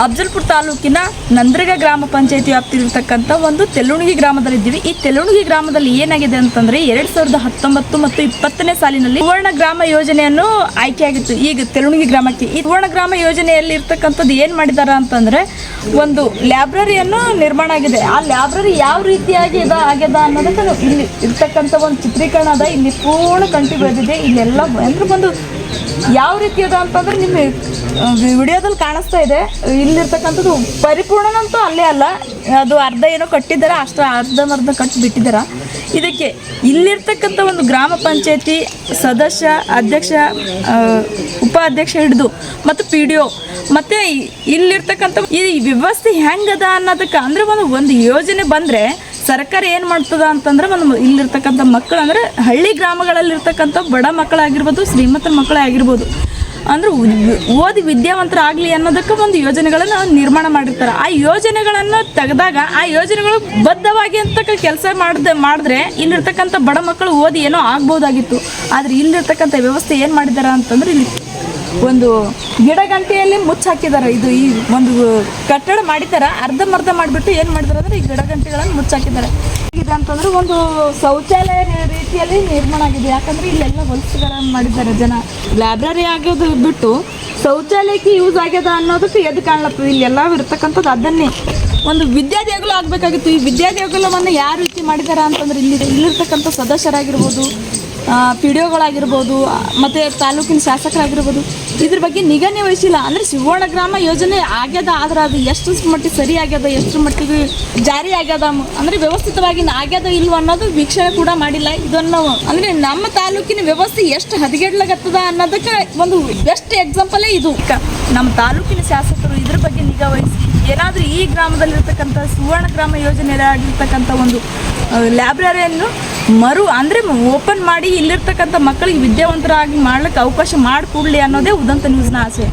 ಅಫ್ಜಲ್ಪುರ ತಾಲೂಕಿನ ನಂದ್ರಗ ಗ್ರಾಮ ಪಂಚಾಯತಿ ವ್ಯಾಪ್ತಿಲಿರ್ತಕ್ಕಂಥ ಒಂದು ತೆಲುಣಿಗಿ ಗ್ರಾಮದಲ್ಲಿದ್ದೀವಿ. ಈ ತೆಲುಣಗಿ ಗ್ರಾಮದಲ್ಲಿ ಏನಾಗಿದೆ ಅಂತಂದ್ರೆ ಎರಡ್ ಸಾವಿರದ ಹತ್ತೊಂಬತ್ತು ಮತ್ತು ಇಪ್ಪತ್ತನೇ ಸಾಲಿನಲ್ಲಿ ಸುವರ್ಣ ಗ್ರಾಮ ಯೋಜನೆಯನ್ನು ಆಯ್ಕೆಯಾಗಿತ್ತು ಈಗ ತೆಲುಣಗಿ ಗ್ರಾಮಕ್ಕೆ ಈ ಸುವರ್ಣ ಗ್ರಾಮ ಯೋಜನೆಯಲ್ಲಿ ಇರ್ತಕ್ಕಂಥದ್ದು ಏನು ಮಾಡಿದಾರ ಅಂತಂದ್ರೆ ಒಂದು ಲೈಬ್ರರಿಯನ್ನು ನಿರ್ಮಾಣ ಆಗಿದೆ. ಆ ಲೈಬ್ರರಿ ಯಾವ ರೀತಿಯಾಗಿ ಇದ ಆಗ್ಯದ ಅನ್ನೋದಕ್ಕೆ ಇಲ್ಲಿ ಇರ್ತಕ್ಕಂಥ ಒಂದು ಚಿತ್ರೀಕರಣ ಅದ ಇಲ್ಲಿ ಪೂರ್ಣ ಕಂಟಿ ಬೆಳೆದಿದೆ. ಇಲ್ಲೆಲ್ಲ ಅಂದ್ರೆ ಒಂದು ಯಾವ ರೀತಿ ಅದ ಅಂತಂದ್ರೆ ನಿಮ್ಮ ವಿಡಿಯೋದಲ್ಲಿ ಕಾಣಿಸ್ತಾ ಇದೆ. ಇಲ್ಲಿರ್ತಕ್ಕಂಥದ್ದು ಪರಿಪೂರ್ಣನಂತೂ ಅಲ್ಲೇ ಅಲ್ಲ. ಅದು ಅರ್ಧ ಏನೋ ಕಟ್ಟಿದ್ದಾರೆ, ಅಷ್ಟು ಅರ್ಧಮರ್ಧ ಕಟ್ಟಿ ಬಿಟ್ಟಿದ್ದಾರೆ. ಇದಕ್ಕೆ ಇಲ್ಲಿರ್ತಕ್ಕಂಥ ಒಂದು ಗ್ರಾಮ ಪಂಚಾಯತಿ ಸದಸ್ಯ, ಅಧ್ಯಕ್ಷ ಉಪಾಧ್ಯಕ್ಷ ಹಿಡಿದು, ಮತ್ತು ಪಿ ಡಿ ಒ ಮತ್ತು ಇಲ್ಲಿರ್ತಕ್ಕಂಥ ಈ ವ್ಯವಸ್ಥೆ ಹೆಂಗದ ಅನ್ನೋದಕ್ಕೆ ಅಂದರೆ ಒಂದು ಒಂದು ಯೋಜನೆ ಬಂದರೆ ಸರ್ಕಾರ ಏನು ಮಾಡ್ತದ ಅಂತಂದ್ರೆ ಒಂದು ಇಲ್ಲಿರ್ತಕ್ಕಂಥ ಮಕ್ಕಳು ಅಂದರೆ ಹಳ್ಳಿ ಗ್ರಾಮಗಳಲ್ಲಿರ್ತಕ್ಕಂಥ ಬಡ ಮಕ್ಕಳಾಗಿರ್ಬೋದು ಶ್ರೀಮಂತರ ಮಕ್ಕಳೇ ಆಗಿರ್ಬೋದು ಅಂದ್ರೆ ಓದಿ ವಿದ್ಯಾವಂತರಾಗಲಿ ಅನ್ನೋದಕ್ಕೆ ಒಂದು ಯೋಜನೆಗಳನ್ನು ನಿರ್ಮಾಣ ಮಾಡಿರ್ತಾರೆ. ಆ ಯೋಜನೆಗಳನ್ನು ತೆಗೆದಾಗ ಆ ಯೋಜನೆಗಳು ಬದ್ಧವಾಗಿ ಅಂತ ಕೆಲಸ ಮಾಡ್ದೆ ಮಾಡಿದ್ರೆ ಇಲ್ಲಿರ್ತಕ್ಕಂಥ ಬಡ ಮಕ್ಕಳು ಓದಿ ಏನೋ ಆಗ್ಬೋದಾಗಿತ್ತು. ಆದರೆ ಇಲ್ಲಿರ್ತಕ್ಕಂಥ ವ್ಯವಸ್ಥೆ ಏನು ಮಾಡಿದ್ದಾರೆ ಅಂತಂದ್ರೆ ಇಲ್ಲಿ ಒಂದು ಗಿಡಗಂಟೆಯಲ್ಲಿ ಮುಚ್ಚ ಹಾಕಿದ್ದಾರೆ ಇದು ಈ ಒಂದು ಕಟ್ಟಡ ಮಾಡಿದ್ದಾರೆ? ಅರ್ಧಂಬರ್ಧ ಮಾಡಿಬಿಟ್ಟು ಏನು ಮಾಡಿದಾರೆ ಅಂದ್ರೆ ಈ ಗಿಡಗಂಟೆಗಳನ್ನು ಮುಚ್ಚಾಕಿದ್ದಾರೆ. ಇದೆ ಅಂತಂದ್ರೆ ಒಂದು ಶೌಚಾಲಯ ರೀತಿಯಲ್ಲಿ ನಿರ್ಮಾಣ ಆಗಿದೆ. ಯಾಕಂದ್ರೆ ಇಲ್ಲೆಲ್ಲ ಹೊಲಸುಗಳನ್ನು ಮಾಡಿದ್ದಾರೆ ಜನ. ಲೈಬ್ರರಿ ಆಗೋದು ಬಿಟ್ಟು ಶೌಚಾಲಯಕ್ಕೆ ಯೂಸ್ ಆಗ್ಯದ ಅನ್ನೋದಕ್ಕೆ ಎದ್ದು ಕಾಣ್ಲತ್ತದ. ಇಲ್ಲೆಲ್ಲ ಇರ್ತಕ್ಕಂಥದ್ದು ಅದನ್ನೇ. ಒಂದು ವಿದ್ಯಾದೇಗುಲ ಆಗಬೇಕಾಗಿತ್ತು. ಈ ವಿದ್ಯಾದೇಗುಲವನ್ನು ಯಾವ ರೀತಿ ಮಾಡಿದಾರ ಅಂತಂದ್ರೆ ಇಲ್ಲಿ ಇಲ್ಲಿರ್ತಕ್ಕಂಥ ಸದಸ್ಯರಾಗಿರ್ಬೋದು ಪಿ ಡಿ ಒಗಳಾಗಿರ್ಬೋದು ಮತ್ತು ತಾಲೂಕಿನ ಶಾಸಕರಾಗಿರ್ಬೋದು, ಇದ್ರ ಬಗ್ಗೆ ನಿಗನೆ ವಹಿಸಿಲ್ಲ ಅಂದರೆ ಸುವರ್ಣ ಗ್ರಾಮ ಯೋಜನೆ ಆಗ್ಯದ, ಆದ್ರೆ ಅದು ಎಷ್ಟು ಮಟ್ಟಿಗೆ ಸರಿ ಆಗ್ಯದ, ಎಷ್ಟು ಮಟ್ಟಿಗೆ ಜಾರಿ ಆಗ್ಯದ ಅಂದರೆ ವ್ಯವಸ್ಥಿತವಾಗಿ ಆಗ್ಯದ ಇಲ್ವ ಅನ್ನೋದು ವೀಕ್ಷಣೆ ಕೂಡ ಮಾಡಿಲ್ಲ. ಇದನ್ನು ಅಂದರೆ ನಮ್ಮ ತಾಲೂಕಿನ ವ್ಯವಸ್ಥೆ ಎಷ್ಟು ಹದಗೆಡ್ಲಾಗತ್ತದ ಅನ್ನೋದಕ್ಕೆ ಒಂದು ಬೆಸ್ಟ್ ಎಕ್ಸಾಂಪಲೇ ಇದು. ನಮ್ಮ ತಾಲೂಕಿನ ಶಾಸಕರು ಇದ್ರ ಬಗ್ಗೆ ನಿಗಾ ವಹಿಸಿ, ಏನಾದರೂ ಈ ಗ್ರಾಮದಲ್ಲಿರ್ತಕ್ಕಂಥ ಸುವರ್ಣ ಗ್ರಾಮ ಯೋಜನೆಯಾಗಿರ್ತಕ್ಕಂಥ ಒಂದು ಲೈಬ್ರರಿಯನ್ನು ಮರು ಅಂದರೆ ಓಪನ್ ಮಾಡಿ ಇಲ್ಲಿರ್ತಕ್ಕಂಥ ಮಕ್ಕಳಿಗೆ ವಿದ್ಯಾವಂತರಾಗಿ ಮಾಡ್ಲಿಕ್ಕೆ ಅವಕಾಶ ಮಾಡಿಕೊಡ್ಲಿ ಅನ್ನೋದೇ ಉದಂತ ನ್ಯೂಸ್ನ ಆಸೆ.